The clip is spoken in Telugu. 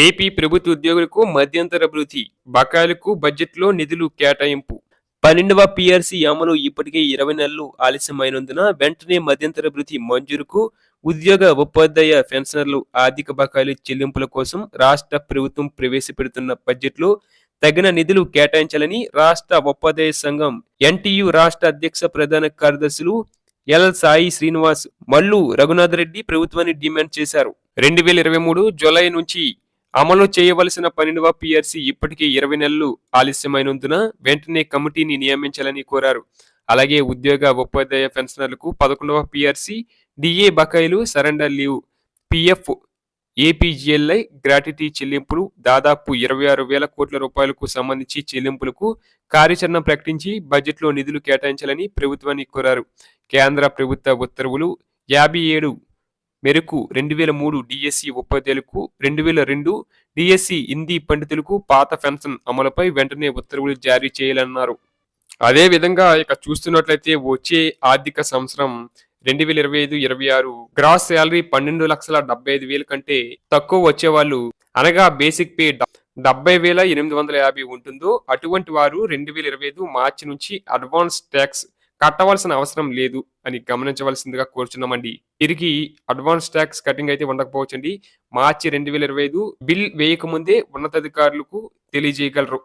ఏపీ ప్రభుత్వ ఉద్యోగులకు మధ్యంతర భృతి బకాయిలకు బడ్జెట్లో నిధులు కేటాయింపు. పన్నెండవ పిఆర్సీ అమలు ఇప్పటికే ఇరవై నెలలు ఆలస్యమైనందున వెంటనే మధ్యంతర వృద్ధి మంజూరుకు ఉద్యోగ ఉపాధ్యాయ పెన్షనర్లు ఆర్థిక బకాయిలు చెల్లింపుల కోసం రాష్ట్ర ప్రభుత్వం ప్రవేశపెడుతున్న బడ్జెట్లో తగిన నిధులు కేటాయించాలని రాష్ట్ర ఉపాధ్యాయ సంఘం ఎన్టీయు రాష్ట్ర అధ్యక్ష ప్రధాన కార్యదర్శులు ఎల్ సాయి శ్రీనివాస్ మల్లు రఘునాథ్ రెడ్డి ప్రభుత్వాన్ని డిమాండ్ చేశారు. రెండు వేల ఇరవై మూడు జూలై నుంచి అమలు చేయవలసిన పన్నెండవ పిఆర్సీ ఇప్పటికే ఇరవై నెలలు ఆలస్యమైనందున వెంటనే కమిటీని నియమించాలని కోరారు. అలాగే ఉద్యోగ ఉపాధ్యాయ పెన్షనర్లకు పదకొండవ పిఆర్సీ డిఏ బకాయిలు surrender leave PF APGLI gratuity చెల్లింపులు దాదాపు ఇరవై ఆరు వేల కోట్ల రూపాయలకు సంబంధించి చెల్లింపులకు కార్యాచరణ ప్రకటించి బడ్జెట్లో నిధులు కేటాయించాలని ప్రభుత్వాన్ని కోరారు. కేంద్ర ప్రభుత్వ ఉత్తర్వులు యాభై ఏడు మేరకు రెండు వేల మూడు డిఎస్సి ఉపాధ్యాయులకు రెండు వేల రెండు డిఎస్సి హిందీ పండితులకు పాత పెన్షన్ అమలుపై వెంటనే ఉత్తర్వులు జారీ చేయాలన్నారు. అదే విధంగా ఇక చూస్తున్నట్లయితే వచ్చే ఆర్థిక సంవత్సరం రెండు వేల ఇరవై ఐదు ఇరవై ఆరు గ్రాస్ శాలరీ పన్నెండు లక్షల డెబ్బై ఐదు వేల కంటే తక్కువ వచ్చేవాళ్ళు. అనగా బేసిక్ పే డెబ్బై వేల ఎనిమిది వందల యాభై ఉంటుందో అటువంటి వారు రెండు వేల ఇరవై ఐదు మార్చి నుంచి అడ్వాన్స్ ట్యాక్స్ కట్టవలసిన అవసరం లేదు అని గమనించవలసిందిగా కోరుచున్నామండి. తిరిగి అడ్వాన్స్ ట్యాక్స్ కటింగ్ అయితే ఉండకపోవచ్చండి. మార్చి రెండు వేల ఇరవై ఐదు బిల్ వేయకముందే ఉన్నతాధికారులకు తెలియజేయగలరు.